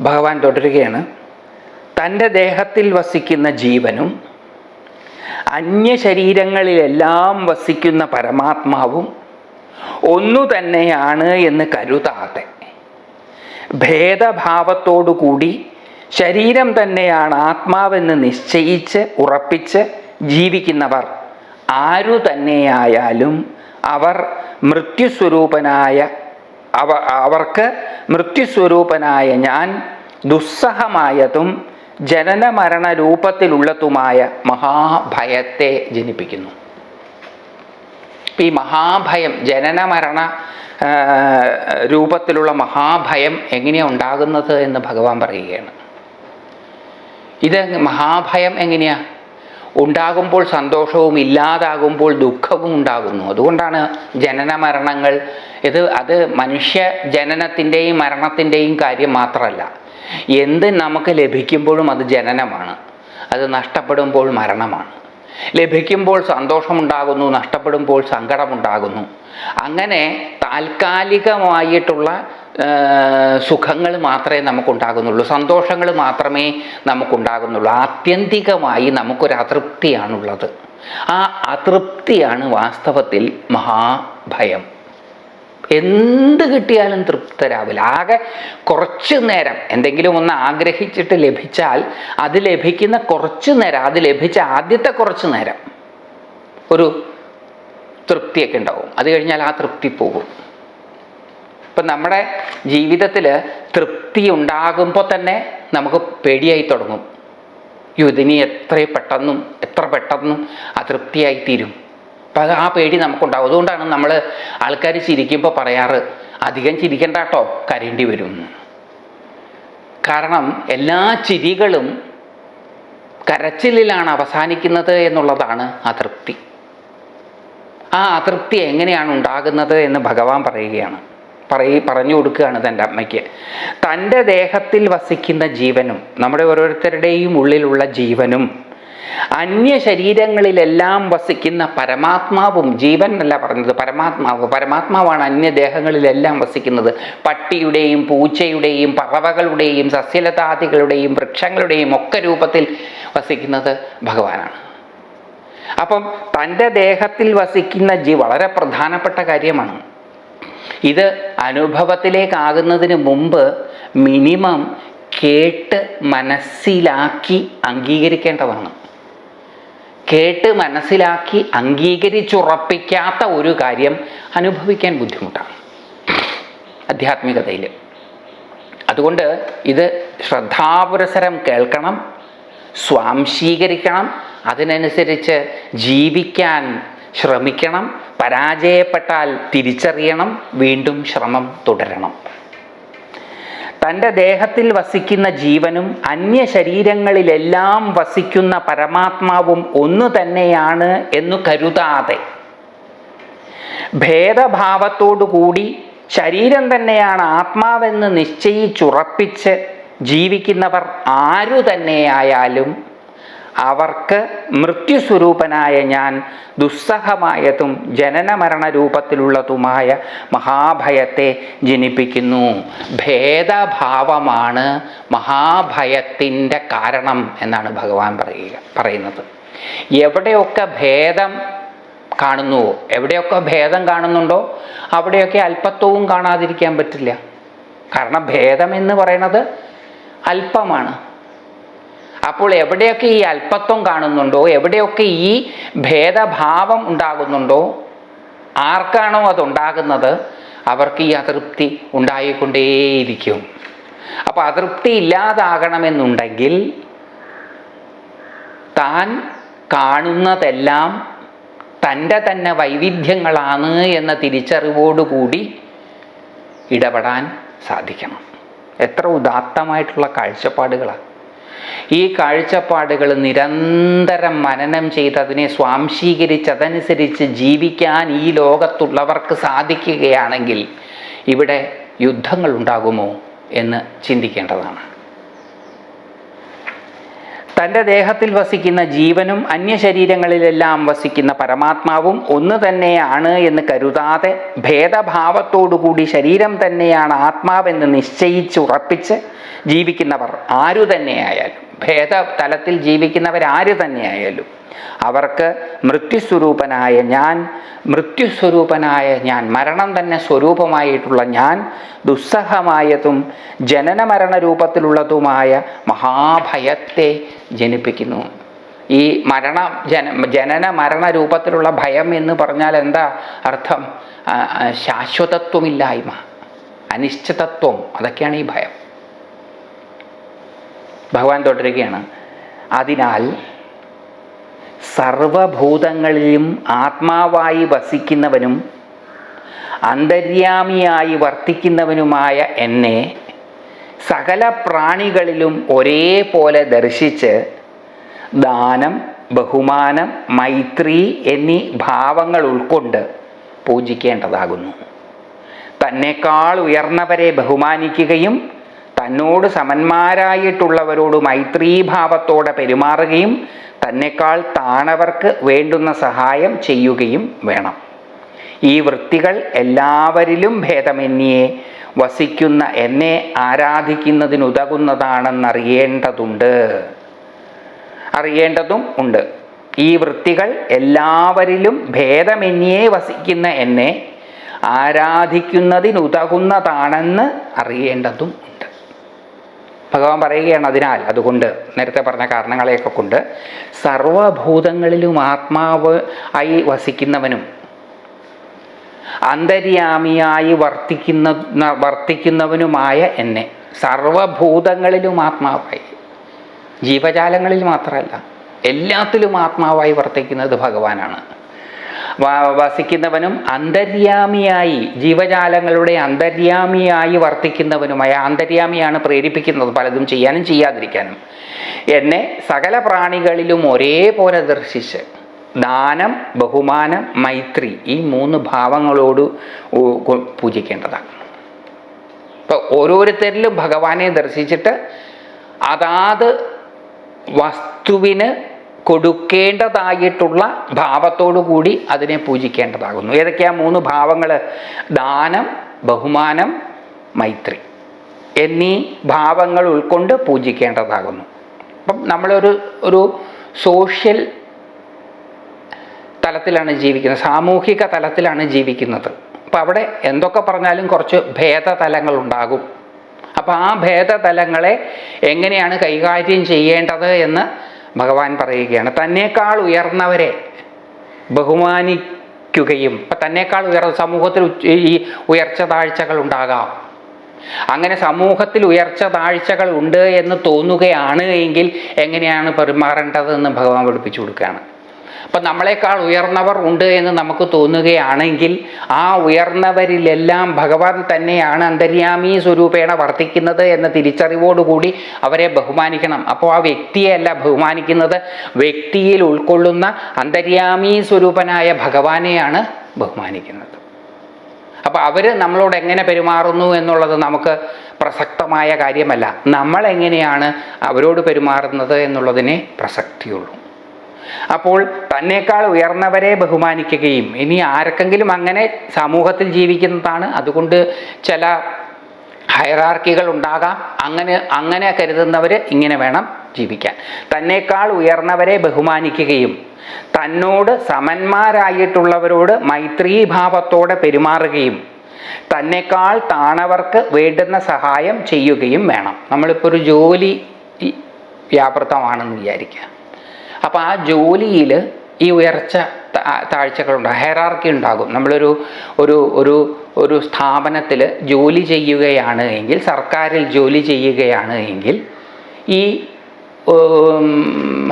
ഭഗവാൻ തുടരുകയാണ്. തന്റെ ദേഹത്തിൽ വസിക്കുന്ന ജീവനും അന്യ ശരീരങ്ങളിലെല്ലാം വസിക്കുന്ന പരമാത്മാവും ഒന്നു തന്നെയാണ് എന്ന് കരുതാതെ ഭേദഭാവത്തോടുകൂടി ശരീരം തന്നെയാണ് ആത്മാവെന്ന് നിശ്ചയിച്ച് ഉറപ്പിച്ച് ജീവിക്കുന്നവർ ആരു തന്നെയായാലും അവർ മൃത്യുസ്വരൂപനായ അവ അവർക്ക് മൃത്യുസ്വരൂപനായ ഞാൻ ദുസ്സഹമായതും ജനനമരണ രൂപത്തിലുള്ളതുമായ മഹാഭയത്തെ ജനിപ്പിക്കുന്നു. ഈ മഹാഭയം ജനനമരണ രൂപത്തിലുള്ള മഹാഭയം എങ്ങനെയാണ് ഉണ്ടാകുന്നത് എന്ന് ഭഗവാൻ പറയുകയാണ്. ഇത് മഹാഭയം എങ്ങനെയാ? ഉണ്ടാകുമ്പോൾ സന്തോഷവും ഇല്ലാതാകുമ്പോൾ ദുഃഖവും ഉണ്ടാകുന്നു. അതുകൊണ്ടാണ് ജനന മരണങ്ങൾ ഇത് അത് മനുഷ്യ ജനനത്തിന്റെയും മരണത്തിന്റെയും കാര്യം മാത്രമല്ല. എന്ത് നമുക്ക് ലഭിക്കുമ്പോഴും അത് ജനനമാണ്. അത് നഷ്ടപ്പെടുമ്പോൾ മരണമാണ്. ലഭിക്കുമ്പോൾ സന്തോഷമുണ്ടാകുന്നു നഷ്ടപ്പെടുമ്പോൾ സങ്കടമുണ്ടാകുന്നു. അങ്ങനെ താൽക്കാലികമായിട്ടുള്ള സുഖങ്ങൾ മാത്രമേ നമുക്കുണ്ടാകുന്നുള്ളൂ. സന്തോഷങ്ങൾ മാത്രമേ നമുക്കുണ്ടാകുന്നുള്ളൂ. ആത്യന്തികമായി നമുക്കൊരു അതൃപ്തിയാണുള്ളത്. ആ അതൃപ്തിയാണ് വാസ്തവത്തിൽ മഹാഭയം. എന്ത് കിട്ടിയാലും തൃപ്തരാവില്ല. ആകെ കുറച്ച് നേരം എന്തെങ്കിലും ഒന്ന് ആഗ്രഹിച്ചിട്ട് ലഭിച്ചാൽ അത് ലഭിക്കുന്ന കുറച്ച് നേരം അത് ലഭിച്ച ആദ്യത്തെ കുറച്ച് നേരം ഒരു തൃപ്തിയൊക്കെ ഉണ്ടാവും. അത് കഴിഞ്ഞാൽ ആ തൃപ്തി പോകും. ഇപ്പം നമ്മുടെ ജീവിതത്തിൽ തൃപ്തി ഉണ്ടാകുമ്പോൾ തന്നെ നമുക്ക് പേടിയായി തുടങ്ങും. യോ ഇതിനി എത്ര പെട്ടെന്നും എത്ര പെട്ടെന്നും അതൃപ്തിയായി തീരും. അപ്പം ആ പേടി നമുക്കുണ്ടാവും അതുകൊണ്ടാണ് നമ്മൾ ആൾക്കാർ ചിരിക്കുമ്പോൾ പറയാറ് അധികം ചിരിക്കണ്ട കേട്ടോ കരയേണ്ടി വരും. കാരണം എല്ലാ ചിരികളും കരച്ചിലിലാണ് അവസാനിക്കുന്നത് എന്നുള്ളതാണ് അതൃപ്തി ആ അതൃപ്തി എങ്ങനെയാണ് ഉണ്ടാകുന്നത് എന്ന് ഭഗവാൻ പറയുകയാണ്. പറയി പറഞ്ഞു കൊടുക്കുകയാണ് തന്റെ അമ്മയ്ക്ക്. തന്റെ ദേഹത്തിൽ വസിക്കുന്ന ജീവനും നമ്മുടെ ഓരോരുത്തരുടെയും ഉള്ളിലുള്ള ജീവനും അന്യ ശരീരങ്ങളിലെല്ലാം വസിക്കുന്ന പരമാത്മാവും ജീവൻ എന്നല്ല പറഞ്ഞത് പരമാത്മാവ് പരമാത്മാവാണ് അന്യദേഹങ്ങളിലെല്ലാം വസിക്കുന്നത്. പട്ടിയുടെയും പൂച്ചയുടെയും പറവകളുടെയും സസ്യലതാദികളുടെയും വൃക്ഷങ്ങളുടെയും ഒക്കെ രൂപത്തിൽ വസിക്കുന്നത് ഭഗവാനാണ്. അപ്പം തന്റെ ദേഹത്തിൽ വസിക്കുന്ന ജീ വളരെ പ്രധാനപ്പെട്ട കാര്യമാണ്. ഇത് അനുഭവത്തിലേക്കാകുന്നതിന് മുമ്പ് മിനിമം കേട്ട് മനസ്സിലാക്കി അംഗീകരിക്കേണ്ടതാണ്. കേട്ട് മനസ്സിലാക്കി അംഗീകരിച്ചുറപ്പിക്കാത്ത ഒരു കാര്യം അനുഭവിക്കാൻ ബുദ്ധിമുട്ടാണ്. ആധ്യാത്മികതയിൽ അതുകൊണ്ട് ഇത് ശ്രദ്ധാപുരസരം കേൾക്കണം സ്വാംശീകരിക്കണം അതിനനുസരിച്ച് ജീവിക്കാൻ ശ്രമിക്കണം പരാജയപ്പെട്ടാൽ തിരിച്ചറിയണം വീണ്ടും ശ്രമം തുടരണം. തന്റെ ദേഹത്തിൽ വസിക്കുന്ന ജീവനും അന്യ ശരീരങ്ങളിലെല്ലാം വസിക്കുന്ന പരമാത്മാവും ഒന്നു തന്നെയാണ് എന്നു കരുതാതെ ഭേദഭാവത്തോടുകൂടി ശരീരം തന്നെയാണ് ആത്മാവെന്ന് നിശ്ചയിച്ചുറപ്പിച്ച് ജീവിക്കുന്നവർ ആരു തന്നെയായാലും അവർക്ക് മൃത്യുസ്വരൂപനായ ഞാൻ ദുസ്സഹമായതും ജനനമരണ രൂപത്തിലുള്ളതുമായ മഹാഭയത്തെ ജനിപ്പിക്കുന്നു. ഭേദഭാവമാണ് മഹാഭയത്തിന്റെ കാരണം എന്നാണ് ഭഗവാൻ പറയുക പറയുന്നത്. എവിടെയൊക്കെ ഭേദം കാണുന്നുവോ എവിടെയൊക്കെ ഭേദം കാണുന്നുണ്ടോ അവിടെയൊക്കെ അല്പത്വവും കാണാതിരിക്കാൻ പറ്റില്ല. കാരണം ഭേദം എന്ന് പറയുന്നത് അല്പമാണ്. അപ്പോൾ എവിടെയൊക്കെ ഈ അല്പത്വം കാണുന്നുണ്ടോ? എവിടെയൊക്കെ ഈ ഭേദഭാവം ഉണ്ടാകുന്നുണ്ടോ? ആർക്കാണോ അതുണ്ടാകുന്നത്? അവർക്ക് ഈ അതൃപ്തി ഉണ്ടായിക്കൊണ്ടേയിരിക്കും. അപ്പോൾ അതൃപ്തി ഇല്ലാതാകണമെന്നുണ്ടെങ്കിൽ താൻ കാണുന്നതെല്ലാം തന്റെ തന്നെ വൈവിധ്യങ്ങളാണ് എന്ന തിരിച്ചറിവോടുകൂടി ഇടപെടാൻ സാധിക്കണം. എത്ര ഉദാത്തമായിട്ടുള്ള കാഴ്ചപ്പാടുകളാണ് ഈ കാഴ്ചപ്പാടുകൾ നിരന്തരം മനനം ചെയ്ത് അതിനെ സ്വാംശീകരിച്ച് അതനുസരിച്ച് ജീവിക്കാൻ ഈ ലോകത്തുള്ളവർക്ക് സാധിക്കുകയാണെങ്കിൽ ഇവിടെ യുദ്ധങ്ങൾ ഉണ്ടാകുമോ എന്ന് ചിന്തിക്കേണ്ടതാണ്. തന്റെ ദേഹത്തിൽ വസിക്കുന്ന ജീവനും അന്യ അന്യശരീരങ്ങളിലെല്ലാം വസിക്കുന്ന പരമാത്മാവും ഒന്ന് തന്നെയാണ് എന്ന് കരുതാതെ ഭേദഭാവത്തോടുകൂടി ശരീരം തന്നെയാണ് ആത്മാവെന്ന് നിശ്ചയിച്ചുറപ്പിച്ച് ജീവിക്കുന്നവർ ആരു തന്നെയായാലും. ഭേദ തലത്തിൽ ജീവിക്കുന്നവരാര് തന്നെയായാലും അവർക്ക് മൃത്യുസ്വരൂപനായ ഞാൻ മൃത്യുസ്വരൂപനായ ഞാൻ മരണം തന്നെ സ്വരൂപമായിട്ടുള്ള ഞാൻ ദുസ്സഹമായതും ജനനമരണ രൂപത്തിലുള്ളതുമായ മഹാഭയത്തെ ജനിപ്പിക്കുന്നു. ഈ മരണ ജന ജനന മരണ രൂപത്തിലുള്ള ഭയം എന്ന് പറഞ്ഞാൽ എന്താ അർത്ഥം? ശാശ്വതത്വമില്ലായ്മ അനിശ്ചിതത്വം അതൊക്കെയാണ് ഈ ഭയം. ഭഗവാൻ തുടരുകയാണ്. അതിനാൽ സർവഭൂതങ്ങളിലും ആത്മാവായി വസിക്കുന്നവനും അന്തര്യാമിയായി വർത്തിക്കുന്നവനുമായ എന്നെ സകല പ്രാണികളിലും ഒരേപോലെ ദർശിച്ച് ദാനം ബഹുമാനം മൈത്രി എന്നീ ഭാവങ്ങൾ ഉൾക്കൊണ്ട് പൂജിക്കേണ്ടതാകുന്നു. തന്നെക്കാൾ ഉയർന്നവരെ ബഹുമാനിക്കുകയും തന്നോട് സമന്മാരായിട്ടുള്ളവരോട് മൈത്രീഭാവത്തോടെ പെരുമാറുകയും തന്നെക്കാൾ താണവർക്ക് വേണ്ടുന്ന സഹായം ചെയ്യുകയും വേണം. ഈ വൃത്തികൾ എല്ലാവരിലും ഭേദമന്യേ വസിക്കുന്ന എന്നെ ആരാധിക്കുന്നതിനുതകുന്നതാണെന്നറിയേണ്ടതുണ്ട്. അറിയേണ്ടതും ഉണ്ട്. ഈ വൃത്തികൾ എല്ലാവരിലും ഭേദമന്യേ വസിക്കുന്ന എന്നെ ആരാധിക്കുന്നതിനുതകുന്നതാണെന്ന് അറിയേണ്ടതും ഉണ്ട്. ഭഗവാൻ പറയുകയാണ് അതിനാൽ അതുകൊണ്ട് നേരത്തെ പറഞ്ഞ കാരണങ്ങളെയൊക്കെ കൊണ്ട് സർവഭൂതങ്ങളിലും ആത്മാവ് ആയി വസിക്കുന്നവനും അന്തര്യാമിയായി വർത്തിക്കുന്ന വർത്തിക്കുന്നവനുമായ എന്നെ സർവഭൂതങ്ങളിലും ആത്മാവായി ജീവജാലങ്ങളിൽ മാത്രമല്ല എല്ലാത്തിലും ആത്മാവായി വർത്തിക്കുന്നത് ഭഗവാനാണ്. വസിക്കുന്നവനും അന്തര്യാമിയായി ജീവജാലങ്ങളുടെ അന്തര്യാമിയായി വർത്തിക്കുന്നവനുമായ അന്തര്യാമിയാണ് പ്രേരിപ്പിക്കുന്നത് പലതും ചെയ്യാനും ചെയ്യാതിരിക്കാനും. എന്നെ സകല പ്രാണികളിലും ഒരേപോലെ ദർശിച്ച് ദാനം ബഹുമാനം മൈത്രി ഈ മൂന്ന് ഭാവങ്ങളോട് പൂജിക്കേണ്ടതാണ്. ഇപ്പൊ ഓരോരുത്തരിലും ഭഗവാനെ ദർശിച്ചിട്ട് അതാത് വസ്തുവിന് കൊടുക്കേണ്ടതായിട്ടുള്ള ഭാവത്തോടു കൂടി അതിനെ പൂജിക്കേണ്ടതാകുന്നു. ഏതൊക്കെയാ മൂന്ന് ഭാവങ്ങൾ ദാനം ബഹുമാനം മൈത്രി. എന്നീ ഭാവങ്ങൾ ഉൾക്കൊണ്ട് പൂജിക്കേണ്ടതാകുന്നു. അപ്പം നമ്മളൊരു ഒരു സോഷ്യൽ തലത്തിലാണ് ജീവിക്കുന്നത് സാമൂഹിക തലത്തിലാണ് ജീവിക്കുന്നത്. അപ്പം അവിടെ എന്തൊക്കെ പറഞ്ഞാലും കുറച്ച് ഭേദതലങ്ങളുണ്ടാകും അപ്പോൾ ആ ഭേദതലങ്ങളെ എങ്ങനെയാണ് കൈകാര്യം ചെയ്യേണ്ടത് എന്ന് ഭഗവാൻ പറയുകയാണ് തന്നേക്കാൾ ഉയർന്നവരെ ബഹുമാനിക്കുകയും ഇപ്പം തന്നേക്കാൾ ഉയർന്ന സമൂഹത്തിൽ ഈ ഉയർച്ച താഴ്ചകൾ ഉണ്ടാകാം. അങ്ങനെ സമൂഹത്തിൽ ഉയർച്ച താഴ്ചകൾ ഉണ്ട് എന്ന് തോന്നുകയാണ് എങ്കിൽ എങ്ങനെയാണ് പെരുമാറേണ്ടതെന്ന് ഭഗവാൻ പഠിപ്പിച്ചു കൊടുക്കുകയാണ്. അപ്പം നമ്മളെക്കാൾ ഉയർന്നവർ ഉണ്ട് എന്ന് നമുക്ക് തോന്നുകയാണെങ്കിൽ ആ ഉയർന്നവരിലെല്ലാം ഭഗവാൻ തന്നെയാണ് അന്തര്യാമി സ്വരൂപേണ വർത്തിക്കുന്നത് എന്ന തിരിച്ചറിവോടുകൂടി അവരെ ബഹുമാനിക്കണം. അപ്പോൾ ആ വ്യക്തിയെയല്ല ബഹുമാനിക്കുന്നത്. വ്യക്തിയിൽ ഉൾക്കൊള്ളുന്ന അന്തര്യാമി സ്വരൂപനായ ഭഗവാനെയാണ് ബഹുമാനിക്കുന്നത്. അപ്പോൾ അവർ നമ്മളോട് എങ്ങനെ പെരുമാറുന്നു എന്നുള്ളത് നമുക്ക് പ്രസക്തമായ കാര്യമല്ല. നമ്മൾ എങ്ങനെയാണ് അവരോട് പെരുമാറുന്നത് എന്നുള്ളതിനെ പ്രസക്തിയുള്ളൂ. അപ്പോൾ തന്നെക്കാൾ ഉയർന്നവരെ ബഹുമാനിക്കുകയും ഇനി ആർക്കെങ്കിലും അങ്ങനെ സമൂഹത്തിൽ ജീവിക്കുന്നതാണ്. അതുകൊണ്ട് ചില ഹൈറാർക്കികൾ ഉണ്ടാകാം. അങ്ങനെ അങ്ങനെ കരുതുന്നവർ ഇങ്ങനെ വേണം ജീവിക്കാൻ. തന്നെക്കാൾ ഉയർന്നവരെ ബഹുമാനിക്കുകയും തന്നോട് സമന്മാരായിട്ടുള്ളവരോട് മൈത്രീഭാവത്തോടെ പെരുമാറുകയും തന്നെക്കാൾ താണവർക്ക് വേണ്ടുന്ന സഹായം ചെയ്യുകയും വേണം. നമ്മളിപ്പോൾ ഒരു ജോലി വ്യാപൃതമാണെന്ന് വിചാരിക്കുക. അപ്പോൾ ആ ജോലിയിൽ ഈ ഉയർച്ച താഴ്ചകളുണ്ടാകും താഴ്ചകളുണ്ട് ഹെറാർക്കി ഉണ്ടാകും. നമ്മളൊരു ഒരു ഒരു ഒരു സ്ഥാപനത്തിൽ ജോലി ചെയ്യുകയാണ് എങ്കിൽ സർക്കാരിൽ ജോലി ചെയ്യുകയാണ് എങ്കിൽ ഈ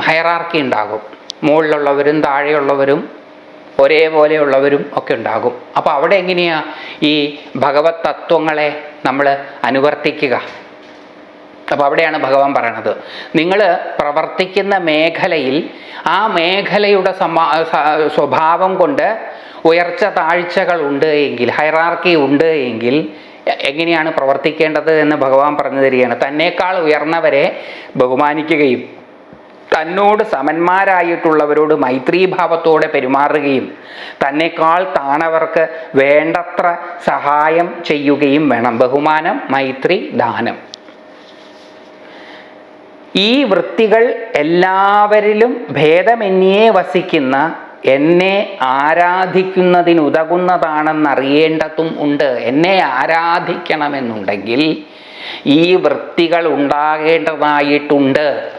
ഹയറാർക്കി ഉണ്ടാകും. മുകളിലുള്ളവരും താഴെയുള്ളവരും ഒരേപോലെയുള്ളവരും ഒക്കെ ഉണ്ടാകും. അപ്പോൾ അവിടെ എങ്ങനെയാണ് ഈ ഭഗവത് തത്വങ്ങളെ നമ്മൾ അനുവർത്തിക്കുക? അപ്പോൾ അവിടെയാണ് ഭഗവാൻ പറയണത്. നിങ്ങൾ പ്രവർത്തിക്കുന്ന മേഖലയിൽ ആ മേഖലയുടെ സ്വഭാവം കൊണ്ട് ഉയർച്ച താഴ്ചകൾ ഉണ്ട് എങ്കിൽ ഹൈറാർക്കി ഉണ്ട് എങ്കിൽ എങ്ങനെയാണ് പ്രവർത്തിക്കേണ്ടത് എന്ന് ഭഗവാൻ പറഞ്ഞു തരികയാണ് തന്നേക്കാൾ ഉയർന്നവരെ ബഹുമാനിക്കുകയും തന്നോട് സമന്മാരായിട്ടുള്ളവരോട് മൈത്രീഭാവത്തോടെ പെരുമാറുകയും തന്നെക്കാൾ താണവർക്ക് വേണ്ടത്ര സഹായം ചെയ്യുകയും വേണം. ബഹുമാനം മൈത്രി ദാനം. ഈ വൃത്തികൾ എല്ലാവരിലും ഭേദമെന്നിയേ വസിക്കുന്ന എന്നെ ആരാധിക്കുന്നതിനുതകുന്നതാണെന്നറിയേണ്ടതും ഉണ്ട്. എന്നെ ആരാധിക്കണമെന്നുണ്ടെങ്കിൽ ഈ വൃത്തികൾ ഉണ്ടാകേണ്ടതായിട്ടുണ്ട്.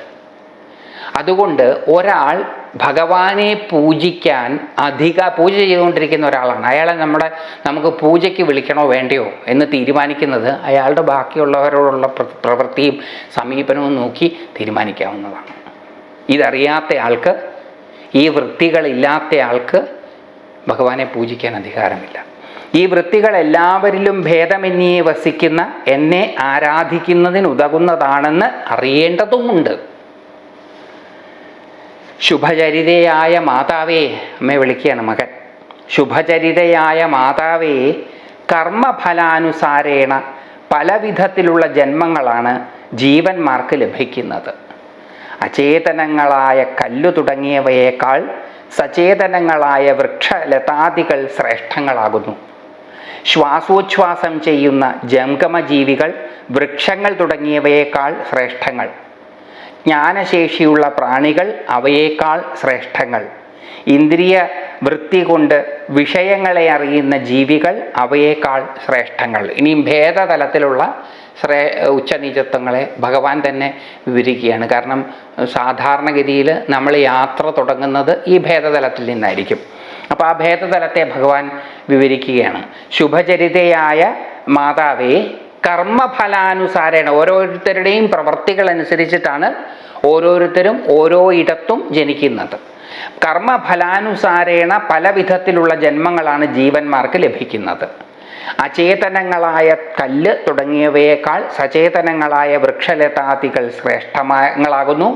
അതുകൊണ്ട് ഒരാൾ ഭഗവാനെ പൂജിക്കാൻ അധിക പൂജ ചെയ്തുകൊണ്ടിരിക്കുന്ന ഒരാളാണ്. അയാളെ നമ്മുടെ നമുക്ക് പൂജയ്ക്ക് വിളിക്കണോ വേണ്ടയോ എന്ന് തീരുമാനിക്കുന്നത് അയാളുടെ ബാക്കിയുള്ളവരോടുള്ള പ്രവൃത്തിയും സമീപനവും നോക്കി തീരുമാനിക്കാവുന്നതാണ്. ഇതറിയാത്ത ആൾക്ക് ഈ വൃത്തികളില്ലാത്ത ആൾക്ക് ഭഗവാനെ പൂജിക്കാൻ അധികാരമില്ല. ഈ വൃത്തികൾ എല്ലാവരിലും ഭേദമെന്നിയെ വസിക്കുന്ന എന്നെ ആരാധിക്കുന്നതിനുതകുന്നതാണെന്ന് അറിയേണ്ടതുമുണ്ട്. ശുഭചരിതയായ മാതാവേ അമ്മയെ വിളിക്കുകയാണ് മകൻ. ശുഭചരിതയായ മാതാവേ കർമ്മഫലാനുസാരേണ പലവിധത്തിലുള്ള ജന്മങ്ങളാണ് ജീവന്മാർക്ക് ലഭിക്കുന്നത്. അചേതനങ്ങളായ കല്ലു തുടങ്ങിയവയേക്കാൾ സചേതനങ്ങളായ വൃക്ഷലതാദികൾ ശ്രേഷ്ഠങ്ങളാകുന്നു. ശ്വാസോച്ഛ്വാസം ചെയ്യുന്ന ജംഗമജീവികൾ വൃക്ഷങ്ങൾ തുടങ്ങിയവയേക്കാൾ ശ്രേഷ്ഠങ്ങൾ. ജ്ഞാനശേഷിയുള്ള പ്രാണികൾ അവയേക്കാൾ ശ്രേഷ്ഠങ്ങൾ. ഇന്ദ്രിയ വൃത്തി കൊണ്ട് വിഷയങ്ങളെ അറിയുന്ന ജീവികൾ അവയേക്കാൾ ശ്രേഷ്ഠങ്ങൾ. ഇനിയും ഭേദതലത്തിലുള്ള ശ്രേ ഉച്ചനീചത്വങ്ങളെ ഭഗവാൻ തന്നെ വിവരിക്കുകയാണ്. കാരണം സാധാരണഗതിയിൽ നമ്മൾ യാത്ര തുടങ്ങുന്നത് ഈ ഭേദതലത്തിൽ നിന്നായിരിക്കും. അപ്പോൾ ആ ഭേദതലത്തെ ഭഗവാൻ വിവരിക്കുകയാണ്. ശുഭചരിതയായ മാതാവേ കർമ്മഫലാനുസാരേണ ഓരോരുത്തരുടെയും പ്രവൃത്തികൾ അനുസരിച്ചിട്ടാണ് ഓരോരുത്തരും ഓരോ ഇടത്തും ജനിക്കുന്നത്. കർമ്മഫലാനുസാരേണ പല വിധത്തിലുള്ള ജന്മങ്ങളാണ് ജീവന്മാർക്ക് ലഭിക്കുന്നത്. അചേതനങ്ങളായ കല്ല് തുടങ്ങിയവയേക്കാൾ സചേതനങ്ങളായ വൃക്ഷലതാദികൾ ശ്രേഷ്ഠങ്ങളാകുന്നു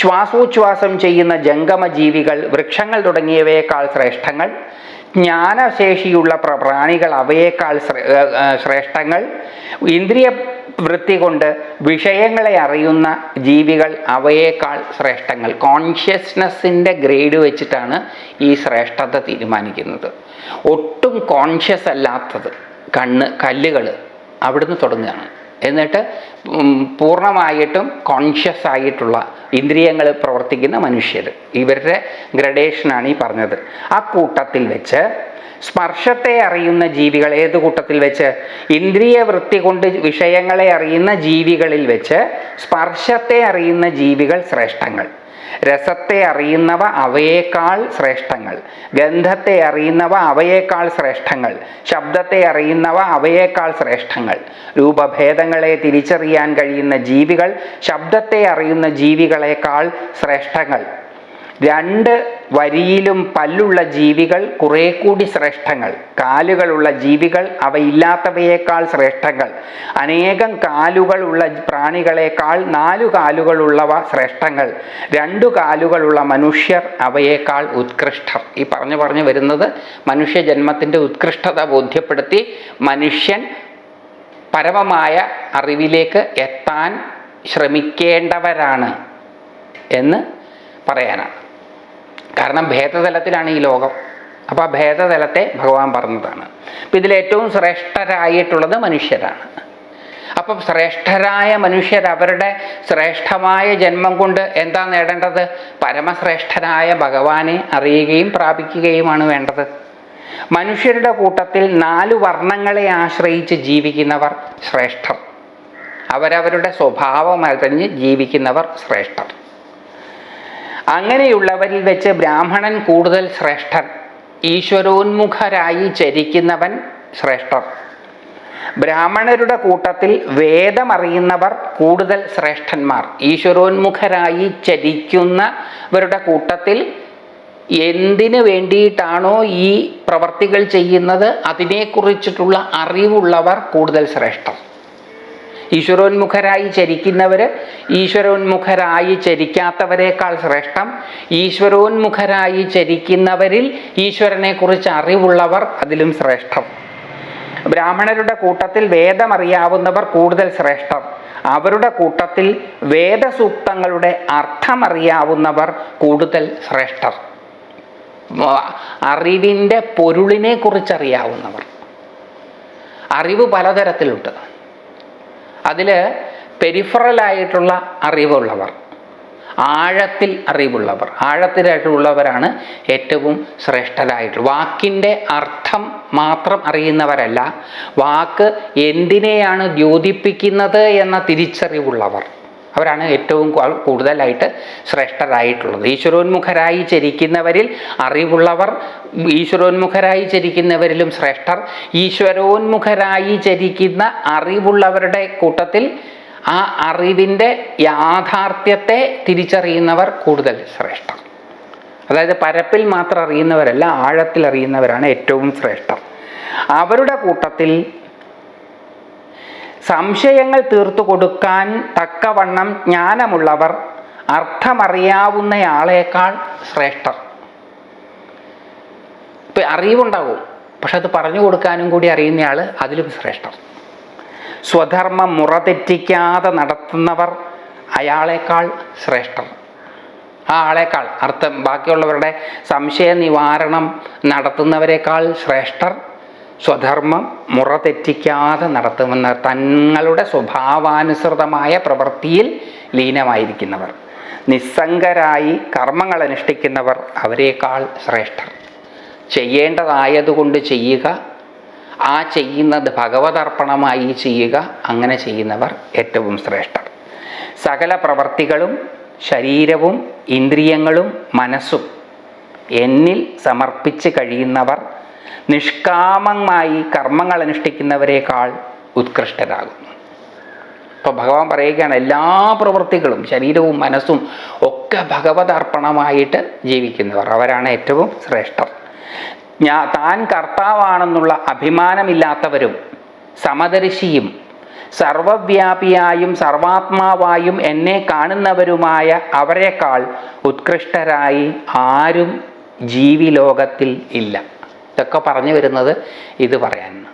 ശ്വാസോച്ഛ്വാസം ചെയ്യുന്ന ജംഗമ ജീവികൾ വൃക്ഷങ്ങൾ തുടങ്ങിയവയേക്കാൾ ശ്രേഷ്ഠങ്ങൾ. ജ്ഞാനശേഷിയുള്ള പ്രാണികൾ അവയേക്കാൾ ശ്രേഷ്ഠങ്ങൾ. ഇന്ദ്രിയ വൃത്തി കൊണ്ട് വിഷയങ്ങളെ അറിയുന്ന ജീവികൾ അവയേക്കാൾ ശ്രേഷ്ഠങ്ങൾ. കോൺഷ്യസ്നെസ്സിന്റെ ഗ്രേഡ് വെച്ചിട്ടാണ് ഈ ശ്രേഷ്ഠത തീരുമാനിക്കുന്നത്. ഒട്ടും കോൺഷ്യസ് അല്ലാത്തത് കണ്ണ് കല്ലുകൾ അവിടുന്ന് തുടങ്ങുകയാണ്. എന്നിട്ട് പൂർണമായിട്ടും കോൺഷ്യസ് ആയിട്ടുള്ള ഇന്ദ്രിയങ്ങൾ പ്രവർത്തിക്കുന്ന മനുഷ്യർ ഇവരുടെ ഗ്രഡേഷനാണ് ഈ പറഞ്ഞത്. ആ കൂട്ടത്തിൽ വെച്ച് സ്പർശത്തെ അറിയുന്ന ജീവികൾ ഏത് കൂട്ടത്തിൽ വെച്ച്? ഇന്ദ്രിയ വൃത്തി കൊണ്ട് വിഷയങ്ങളെ അറിയുന്ന ജീവികളിൽ വെച്ച് സ്പർശത്തെ അറിയുന്ന ജീവികൾ ശ്രേഷ്ഠങ്ങൾ. രസത്തെ അറിയുന്നവ അവയേക്കാൾ ശ്രേഷ്ഠങ്ങൾ. ഗന്ധത്തെ അറിയുന്നവ അവയേക്കാൾ ശ്രേഷ്ഠങ്ങൾ. ശബ്ദത്തെ അറിയുന്നവ അവയേക്കാൾ ശ്രേഷ്ഠങ്ങൾ. രൂപഭേദങ്ങളെ തിരിച്ചറിയാൻ കഴിയുന്ന ജീവികൾ ശബ്ദത്തെ അറിയുന്ന ജീവികളെക്കാൾ ശ്രേഷ്ഠങ്ങൾ. രണ്ട് വരിയിലും പല്ലുള്ള ജീവികൾ കുറെ കൂടി ശ്രേഷ്ഠങ്ങൾ. കാലുകളുള്ള ജീവികൾ അവയില്ലാത്തവയേക്കാൾ ശ്രേഷ്ഠങ്ങൾ. അനേകം കാലുകളുള്ള പ്രാണികളെക്കാൾ നാലു കാലുകളുള്ളവ ശ്രേഷ്ഠങ്ങൾ. രണ്ടു കാലുകളുള്ള മനുഷ്യർ അവയേക്കാൾ ഉത്കൃഷ്ടർ. ഈ പറഞ്ഞു പറഞ്ഞു വരുന്നത് മനുഷ്യ മനുഷ്യജന്മത്തിന്റെ ഉത്കൃഷ്ടത ബോധ്യപ്പെടുത്തി മനുഷ്യൻ പരമമായ അറിവിലേക്ക് എത്താൻ ശ്രമിക്കേണ്ടവരാണ് എന്ന് പറയാനാണ്. കാരണം ഭേദതലത്തിലാണ് ഈ ലോകം. അപ്പോൾ ആ ഭേദതലത്തെ ഭഗവാൻ പറഞ്ഞതാണ്. അപ്പം ഇതിലേറ്റവും ശ്രേഷ്ഠരായിട്ടുള്ളത് മനുഷ്യരാണ്. അപ്പം ശ്രേഷ്ഠരായ മനുഷ്യർ അവരുടെ ശ്രേഷ്ഠമായ ജന്മം കൊണ്ട് എന്താ നേടേണ്ടത്? പരമശ്രേഷ്ഠനായ ഭഗവാനെ അറിയുകയും പ്രാപിക്കുകയുമാണ് വേണ്ടത്. മനുഷ്യരുടെ കൂട്ടത്തിൽ നാല് വർണങ്ങളെ ആശ്രയിച്ച് ജീവിക്കുന്നവർ ശ്രേഷ്ഠം അവരവരുടെ സ്വഭാവം അറിഞ്ഞ് ജീവിക്കുന്നവർ ശ്രേഷ്ഠർ. അങ്ങനെയുള്ളവരിൽ വെച്ച് ബ്രാഹ്മണൻ കൂടുതൽ ശ്രേഷ്ഠൻ ഈശ്വരോന്മുഖരായി ചരിക്കുന്നവൻ ശ്രേഷ്ഠർ ബ്രാഹ്മണരുടെ കൂട്ടത്തിൽ വേദമറിയുന്നവർ കൂടുതൽ ശ്രേഷ്ഠന്മാർ ഈശ്വരോന്മുഖരായി ചരിക്കുന്നവരുടെ കൂട്ടത്തിൽ എന്തിനു വേണ്ടിയിട്ടാണോ ഈ പ്രവർത്തികൾ ചെയ്യുന്നത്? അതിനെക്കുറിച്ചിട്ടുള്ള അറിവുള്ളവർ കൂടുതൽ ശ്രേഷ്ഠർ ഈശ്വരോന്മുഖരായി ചരിക്കുന്നവർ ഈശ്വരോന്മുഖരായി ചരിക്കാത്തവരെക്കാൾ ശ്രേഷ്ഠം. ഈശ്വരോന്മുഖരായി ചരിക്കുന്നവരിൽ ഈശ്വരനെക്കുറിച്ച് അറിവുള്ളവർ അതിലും ശ്രേഷ്ഠം. ബ്രാഹ്മണരുടെ കൂട്ടത്തിൽ വേദമറിയാവുന്നവർ കൂടുതൽ ശ്രേഷ്ഠം. അവരുടെ കൂട്ടത്തിൽ വേദസൂക്തങ്ങളുടെ അർത്ഥമറിയാവുന്നവർ കൂടുതൽ ശ്രേഷ്ഠർ. അറിവിന്റെ പൊരുളിനെ കുറിച്ചറിയാവുന്നവർ. അറിവ് പലതരത്തിലുണ്ട്. അതിൽ പെരിഫറലായിട്ടുള്ള അറിവുള്ളവർ ആഴത്തിൽ അറിവുള്ളവർ ആഴത്തിലായിട്ടുള്ളവരാണ് ഏറ്റവും ശ്രേഷ്ഠരായിട്ടുള്ളത് വാക്കിന്റെ അർത്ഥം മാത്രം അറിയുന്നവരല്ല വാക്ക് എന്തിനെയാണ് ദ്യോതിപ്പിക്കുന്നത് എന്ന തിരിച്ചറിവുള്ളവർ. അവരാണ് ഏറ്റവും കൂടുതലായിട്ട് ശ്രേഷ്ഠരായിട്ടുള്ളത്. ഈശ്വരോന്മുഖരായി ചരിക്കുന്നവരിൽ അറിവുള്ളവർ ഈശ്വരോന്മുഖരായി ചരിക്കുന്നവരിലും ശ്രേഷ്ഠർ. ഈശ്വരോന്മുഖരായി ചരിക്കുന്ന അറിവുള്ളവരുടെ കൂട്ടത്തിൽ ആ അറിവിന്റെ യാഥാർത്ഥ്യത്തെ തിരിച്ചറിയുന്നവർ കൂടുതൽ ശ്രേഷ്ഠർ. അതായത് പരപ്പിൽ മാത്രം അറിയുന്നവരല്ല ആഴത്തിൽ അറിയുന്നവരാണ് ഏറ്റവും ശ്രേഷ്ഠർ. അവരുടെ കൂട്ടത്തിൽ സംശയങ്ങൾ തീർത്തു കൊടുക്കാൻ തക്കവണ്ണം ജ്ഞാനമുള്ളവർ അർത്ഥമറിയാവുന്നയാളേക്കാൾ ശ്രേഷ്ഠർ. ഇപ്പം അറിവുണ്ടാവും പക്ഷെ അത് പറഞ്ഞു കൊടുക്കാനും കൂടി അറിയുന്നയാൾ അതിലും ശ്രേഷ്ഠർ. സ്വധർമ്മം മുറ തെറ്റിക്കാതെ നടത്തുന്നവർ അയാളേക്കാൾ ശ്രേഷ്ഠർ. ആ ആളേക്കാൾ അർത്ഥം ബാക്കിയുള്ളവരുടെ സംശയ നിവാരണം നടത്തുന്നവരെക്കാൾ ശ്രേഷ്ഠർ. സ്വധർമ്മം മുറ തെറ്റിക്കാതെ നടത്തുമെന്ന തങ്ങളുടെ സ്വഭാവാനുസൃതമായ പ്രവൃത്തിയിൽ ലീനമായിരിക്കുന്നവർ നിസ്സംഗരായി കർമ്മങ്ങൾ അനുഷ്ഠിക്കുന്നവർ അവരെക്കാൾ ശ്രേഷ്ഠർ. ചെയ്യേണ്ടതായതുകൊണ്ട് ചെയ്യുക ആ ചെയ്യുന്നത് ഭഗവതർപ്പണമായി ചെയ്യുക അങ്ങനെ ചെയ്യുന്നവർ ഏറ്റവും ശ്രേഷ്ഠർ. സകല പ്രവർത്തികളും ശരീരവും ഇന്ദ്രിയങ്ങളും മനസ്സും എന്നിൽ സമർപ്പിച്ച് കഴിയുന്നവർ നിഷ്കാമമായി കർമ്മങ്ങൾ അനുഷ്ഠിക്കുന്നവരെക്കാൾ ഉത്കൃഷ്ടരാകുന്നു. ഇപ്പോൾ ഭഗവാൻ പറയുകയാണ് എല്ലാ പ്രവൃത്തികളും ശരീരവും മനസ്സും ഒക്കെ ഭഗവത് അർപ്പണമായിട്ട് ജീവിക്കുന്നവർ. അവരാണ് ഏറ്റവും ശ്രേഷ്ഠർ. ഞാ താൻ കർത്താവാണെന്നുള്ള അഭിമാനമില്ലാത്തവരും സമദർശിയും സർവവ്യാപിയായും സർവാത്മാവായും എന്നെ കാണുന്നവരുമായ അവരെക്കാൾ ഉത്കൃഷ്ടരായി ആരും ജീവിലോകത്തിൽ ഇല്ല. ഇതൊക്കെ പറഞ്ഞു വരുന്നത് ഇത് പറയാൻ.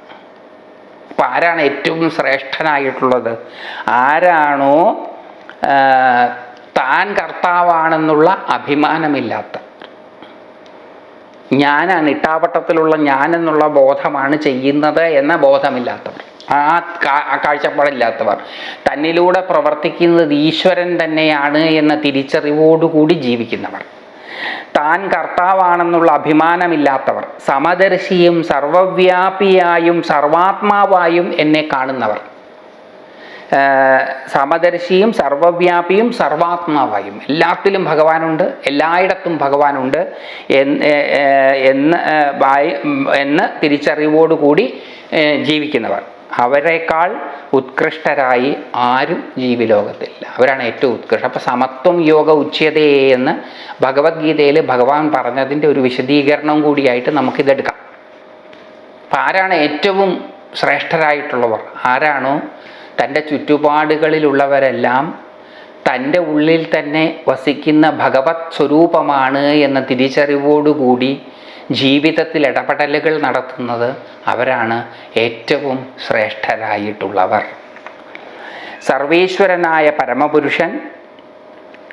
അപ്പം ആരാണ് ഏറ്റവും ശ്രേഷ്ഠനായിട്ടുള്ളത്? ആരാണോ താൻ കർത്താവാണെന്നുള്ള അഭിമാനമില്ലാത്ത. ഞാനാണ് ഇട്ടാവട്ടത്തിലുള്ള ഞാൻ എന്നുള്ള ബോധമാണ് ചെയ്യുന്നത് എന്ന ബോധമില്ലാത്തവർ. ആ കാഴ്ചപ്പാടില്ലാത്തവർ. തന്നിലൂടെ പ്രവർത്തിക്കുന്നത് ഈശ്വരൻ തന്നെയാണ് എന്ന തിരിച്ചറിവോടുകൂടി ജീവിക്കുന്നവർ. താൻ കർത്താവാണെന്നുള്ള അഭിമാനമില്ലാത്തവർ സമദർശിയും സർവവ്യാപിയായും സർവാത്മാവായും എന്നെ കാണുന്നവർ. സമദർശിയും സർവവ്യാപിയും സർവാത്മാവായും. എല്ലാത്തിലും ഭഗവാനുണ്ട് എല്ലായിടത്തും ഭഗവാനുണ്ട് എന്ന് എന്ന് തിരിച്ചറിവോടുകൂടി ജീവിക്കുന്നവർ. അവരെക്കാൾ ഉത്കൃഷ്ടരായി ആരും ജീവിലോകത്തില്ല. അവരാണ് ഏറ്റവും ഉത്കൃഷ്ട. അപ്പോൾ സമത്വം യോഗ ഉച്ചതേ എന്ന് ഭഗവത്ഗീതയിൽ ഭഗവാൻ പറഞ്ഞതിന്റെ ഒരു വിശദീകരണം കൂടിയായിട്ട് നമുക്കിതെടുക്കാം. അപ്പം ആരാണ് ഏറ്റവും ശ്രേഷ്ഠരായിട്ടുള്ളവർ? ആരാണോ തന്റെ ചുറ്റുപാടുകളിലുള്ളവരെല്ലാം തന്റെ ഉള്ളിൽ തന്നെ വസിക്കുന്ന ഭഗവത് സ്വരൂപമാണ് എന്ന തിരിച്ചറിവോടുകൂടി ജീവിതത്തിൽ ഇടപെടലുകൾ നടത്തുന്നത് അവരാണ് ഏറ്റവും ശ്രേഷ്ഠരായിട്ടുള്ളവർ. സർവേശ്വരനായ പരമപുരുഷൻ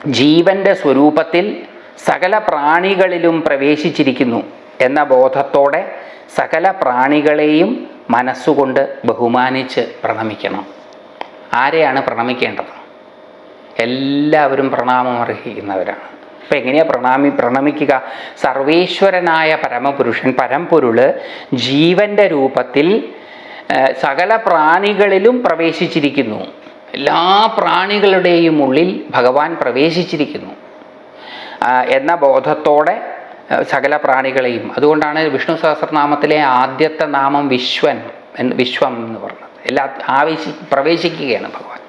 ജീവന്റെ സ്വരൂപത്തിൽ സകല പ്രാണികളിലും പ്രവേശിച്ചിരിക്കുന്നു എന്ന ബോധത്തോടെ സകല പ്രാണികളെയും മനസ്സുകൊണ്ട് ബഹുമാനിച്ച് പ്രണമിക്കണം. ആരെയാണ് പ്രണമിക്കേണ്ടത്? എല്ലാവരും പ്രണാമം അർഹിക്കുന്നവരാണ് അപ്പം എങ്ങനെയാണ് പ്രണാമി പ്രണമിക്കുക? സർവേശ്വരനായ പരമപുരുഷൻ പരമ്പൊരുൾ ജീവന്റെ രൂപത്തിൽ സകല പ്രാണികളിലും പ്രവേശിച്ചിരിക്കുന്നു. എല്ലാ പ്രാണികളുടെയും ഉള്ളിൽ ഭഗവാൻ പ്രവേശിച്ചിരിക്കുന്നു. എന്ന ബോധത്തോടെ സകല പ്രാണികളെയും. അതുകൊണ്ടാണ് വിഷ്ണു സഹസ്രനാമത്തിലെ ആദ്യത്തെ നാമം വിശ്വൻ എന്ന് വിശ്വം എന്ന് പറഞ്ഞത്. എല്ലാ ആവേശി പ്രവേശിക്കുകയാണ് ഭഗവാൻ.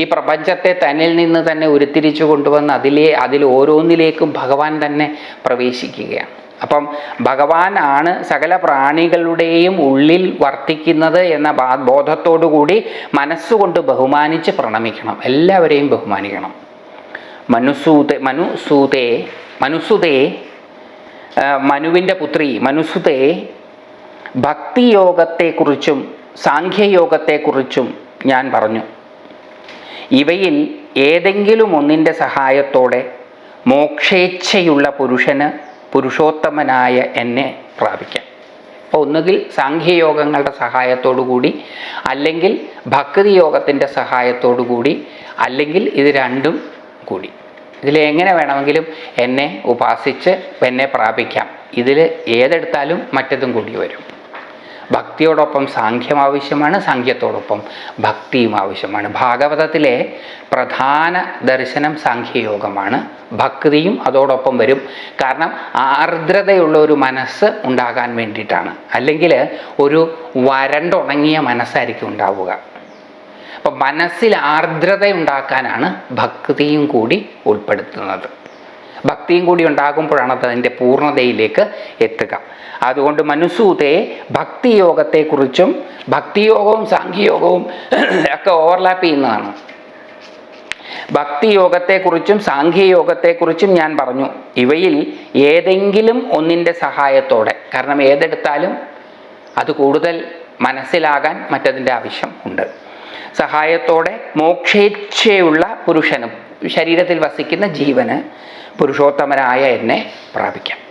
ഈ പ്രപഞ്ചത്തെ തന്നിൽ നിന്ന് തന്നെ ഉരുത്തിരിച്ചു കൊണ്ടുവന്ന് അതിലെ അതിൽ ഓരോന്നിലേക്കും ഭഗവാൻ തന്നെ പ്രവേശിക്കുകയാണ്. അപ്പം ഭഗവാൻ ആണ് സകല പ്രാണികളുടെയും ഉള്ളിൽ വർത്തിക്കുന്നത് എന്ന ബോധത്തോടുകൂടി മനസ്സുകൊണ്ട് ബഹുമാനിച്ച് പ്രണമിക്കണം. എല്ലാവരെയും ബഹുമാനിക്കണം. മനുസൂതെ മനുസൂതേ മനുസുതേ മനുവിന്റെ പുത്രി മനുസുതേ ഭക്തിയോഗത്തെക്കുറിച്ചും സാഖ്യയോഗത്തെക്കുറിച്ചും ഞാൻ പറഞ്ഞു. ഇവയിൽ ഏതെങ്കിലും ഒന്നിന്റെ സഹായത്തോടെ മോക്ഷേച്ഛയുള്ള പുരുഷന് പുരുഷോത്തമനായ എന്നെ പ്രാപിക്കാം. അപ്പോൾ ഒന്നുകിൽ സാഖ്യയോഗങ്ങളുടെ സഹായത്തോടു കൂടി അല്ലെങ്കിൽ ഭക്തി യോഗത്തിന്റെ സഹായത്തോടു കൂടി അല്ലെങ്കിൽ ഇത് രണ്ടും കൂടി. ഇതിൽ എങ്ങനെ വേണമെങ്കിലും എന്നെ ഉപാസിച്ച് എന്നെ പ്രാപിക്കാം. ഇതിൽ ഏതെടുത്താലും മറ്റതും കൂടി വരും. ഭക്തിയോടൊപ്പം സാഖ്യം ആവശ്യമാണ് സാഖ്യത്തോടൊപ്പം ഭക്തിയും ആവശ്യമാണ്. ഭാഗവതത്തിലെ പ്രധാന ദർശനം സാഖ്യയോഗമാണ്. ഭക്തിയും അതോടൊപ്പം വരും. കാരണം ആർദ്രതയുള്ള ഒരു മനസ്സ് ഉണ്ടാകാൻ വേണ്ടിയിട്ടാണ്. അല്ലെങ്കിൽ ഒരു വരണ്ടുണങ്ങിയ മനസ്സായിരിക്കും ഉണ്ടാവുക. അപ്പം മനസ്സിൽ ആർദ്രത ഉണ്ടാക്കാനാണ് ഭക്തിയും കൂടി ഉൾപ്പെടുത്തുന്നത്. ഭക്തിയും കൂടി ഉണ്ടാകുമ്പോഴാണ് അത് അതിന്റെ പൂർണതയിലേക്ക് എത്തുക. അതുകൊണ്ട് മനുസൂതെ ഭക്തിയോഗത്തെക്കുറിച്ചും ഭക്തിയോഗവും സാഖ്യയോഗവും ഒക്കെ ഓവർലാപ്പ് ചെയ്യുന്നതാണ്. ഭക്തിയോഗത്തെക്കുറിച്ചും സാഖ്യയോഗത്തെക്കുറിച്ചും ഞാൻ പറഞ്ഞു. ഇവയിൽ ഏതെങ്കിലും ഒന്നിന്റെ സഹായത്തോടെ കാരണം ഏതെടുത്താലും അത് കൂടുതൽ മനസ്സിലാകാൻ മറ്റതിന്റെ ആവശ്യം ഉണ്ട്. സഹായത്തോടെ മോക്ഷേച്ഛയുള്ള പുരുഷനും ശരീരത്തിൽ വസിക്കുന്ന ജീവന് പുരുഷോത്തമനായ എന്നെ പ്രാപിക്കാം.